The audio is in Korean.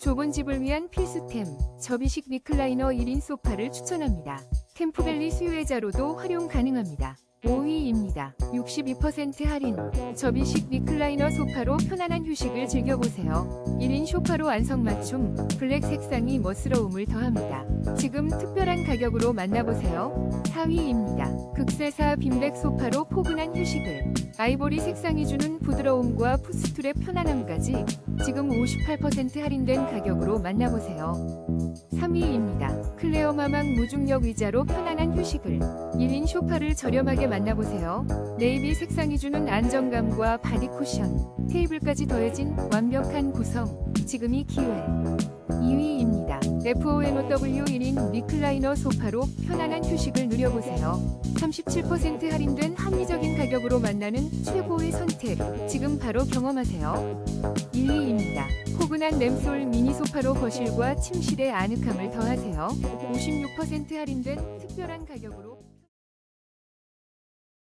좁은 집을 위한 필수템, 접이식 리클라이너 1인 소파를 추천합니다. 캠프밸리 수요예자로도 활용 가능합니다. 5위입니다. 62% 할인, 접이식 리클라이너 소파로 편안한 휴식을 즐겨보세요. 1인 소파로 안성맞춤, 블랙 색상이 멋스러움을 더합니다. 지금 특별한 가격으로 만나보세요. 4위입니다. 극세사 빈백 소파로 포근한 휴식을, 아이보리 색상이 주는 부드러움과 푸스툴의 편안함까지 지금 58% 할인된 가격으로 만나보세요. 3위입니다. 클레어 마망 무중력 의자로 편안한 휴식을 1인 쇼파를 저렴하게 만나보세요. 네이비 색상이 주는 안정감과 바디 쿠션, 테이블까지 더해진 완벽한 구성. 지금이 기회. 2위입니다. FONOW 1인 리클라이너 소파로 편안한 휴식을 누려보세요. 37% 할인된 합리적인 가격으로 만나는 최고의 선택. 지금 바로 경험하세요. 1위입니다. 포근한 램솔 미니 소파로 거실과 침실의 아늑함을 더하세요. 56% 할인된 특별한 가격으로